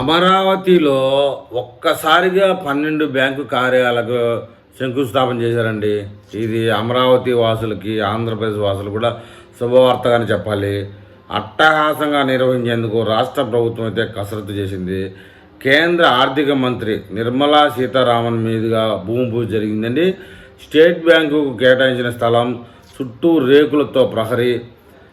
అమరావతిలో ఒక్కసారిగా పన్నెండు బ్యాంకు కార్యాలకు శంకుస్థాపన చేశారండి. ఇది అమరావతి వాసులకి ఆంధ్రప్రదేశ్ వాసులు కూడా శుభవార్తగానే చెప్పాలి. అట్టహాసంగా నిర్వహించేందుకు రాష్ట్ర ప్రభుత్వం అయితే కసరత్తు చేసింది. కేంద్ర ఆర్థిక మంత్రి నిర్మలా సీతారామన్ మీదుగా భూమి పూజ జరిగిందండి. స్టేట్ బ్యాంకుకు కేటాయించిన స్థలం చుట్టూ రేకులతో ప్రహరీ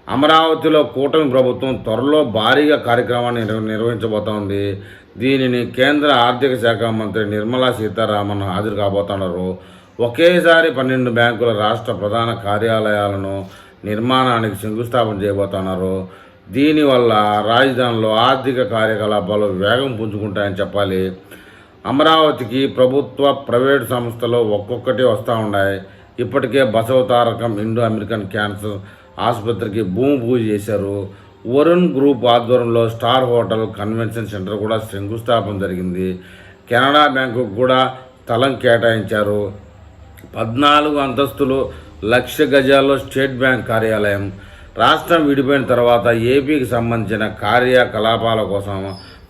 అమరావతిలో కూటమి ప్రభుత్వం త్వరలో భారీగా కార్యక్రమాన్ని నిర్వ- నిర్వహించబోతోంది. దీనిని కేంద్ర ఆర్థిక శాఖ మంత్రి నిర్మలా సీతారామన్ హాజరు కాబోతున్నారు. ఒకేసారి పన్నెండు బ్యాంకుల రాష్ట్ర ప్రధాన కార్యాలయాలను నిర్మాణానికి శంకుస్థాపన చేయబోతున్నారు. దీనివల్ల రాజధానిలో ఆర్థిక కార్యకలాపాలు వేగం పుంజుకుంటాయని చెప్పాలి. అమరావతికి ప్రభుత్వ ప్రైవేటు సంస్థలు ఒక్కొక్కటి వస్తూ ఉన్నాయి. ఇప్పటికే బసవతారకం ఇండో అమెరికన్ క్యాన్సర్ ఆసుపత్రికి భూమి పూజ చేశారు. వరుణ్ గ్రూప్ ఆధ్వర్యంలో స్టార్ హోటల్ కన్వెన్షన్ సెంటర్ కూడా శంకుస్థాపన జరిగింది. కెనడా బ్యాంకు కూడా స్థలం కేటాయించారు. పద్నాలుగు అంతస్తులు లక్ష గజాల్లో స్టేట్ బ్యాంక్ కార్యాలయం. రాష్ట్రం విడిపోయిన తర్వాత ఏపీకి సంబంధించిన కార్యకలాపాల కోసం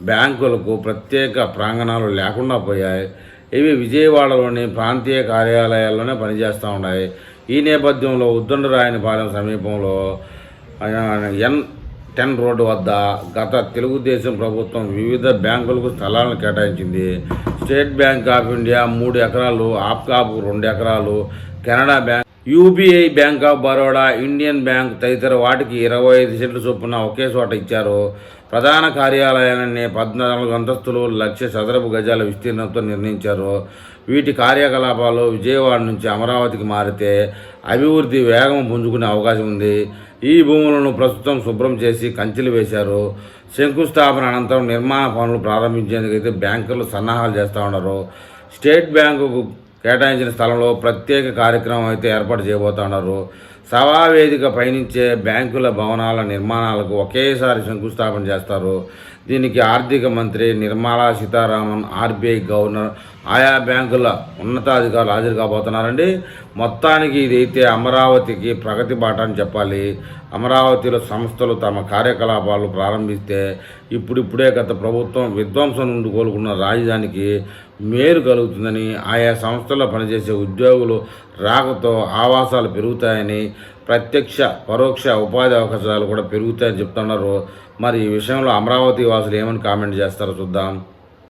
బ్యాంకులకు ప్రత్యేక ప్రాంగణాలు లేకుండా పోయాయి. ఇవి విజయవాడలోని ప్రాంతీయ కార్యాలయాల్లోనే పనిచేస్తూ ఉన్నాయి. ఈ నేపథ్యంలో ఉద్దండరాయనిపాలెం సమీపంలో ఎన్ టెన్ రోడ్డు వద్ద గత తెలుగుదేశం ప్రభుత్వం వివిధ బ్యాంకులకు స్థలాలను కేటాయించింది. స్టేట్ బ్యాంక్ ఆఫ్ ఇండియా మూడు ఎకరాలు ఆప్కాబ్ రెండు ఎకరాలు Canara bank UBI bank of Baroda Indian bank తదితర వాటికి ఇరవై ఐదు సెంట్ల చొప్పున ఒకే చోట ఇచ్చారు. ప్రధాన కార్యాలయాన్ని పద్నాలుగు అంతస్తులు లక్ష చదరపు గజాల విస్తీర్ణంతో నిర్ణయించారు. వీటి కార్యకలాపాలు విజయవాడ నుంచి అమరావతికి మారితే అభివృద్ధి వేగం పుంజుకునే అవకాశం ఉంది. ఈ భూములను ప్రస్తుతం శుభ్రం చేసి కంచెలు వేశారు. శంకుస్థాపన అనంతరం నిర్మాణ పనులు ప్రారంభించేందుకైతే బ్యాంకులు సన్నాహాలు చేస్తూ ఉన్నారు. స్టేట్ బ్యాంకుకు కేటాయించిన స్థలంలో ప్రత్యేక కార్యక్రమం అయితే ఏర్పాటు చేయబోతున్నారు సభావేదిక పయనించే బ్యాంకుల భవనాల నిర్మాణాలకు ఒకేసారి శంకుస్థాపన చేస్తారు. దీనికి ఆర్థిక మంత్రి నిర్మలా సీతారామన్ ఆర్బీఐ గవర్నర్ ఆయా బ్యాంకుల ఉన్నతాధికారులు హాజరు కాబోతున్నారండి. మొత్తానికి ఇదైతే అమరావతికి ప్రగతి బాట అని చెప్పాలి. అమరావతిలో సంస్థలు తమ కార్యకలాపాలు ప్రారంభిస్తే ఇప్పుడిప్పుడే గత ప్రభుత్వం విధ్వంసం నుండి కోలుకున్న రాజధానికి మేలు కలుగుతుందని ఆయా సంస్థల్లో పనిచేసే ఉద్యోగులు రాకతో ఆవాసాలు పెరుగుతాయని ప్రత్యక్ష పరోక్ష ఉపాధి అవకాశాలు కూడా పెరుగుతాయని చెప్తున్నారు. మరి ఈ విషయంలో అమరావతి వాసులు ఏమని కామెంట్ చేస్తారో చూద్దాం.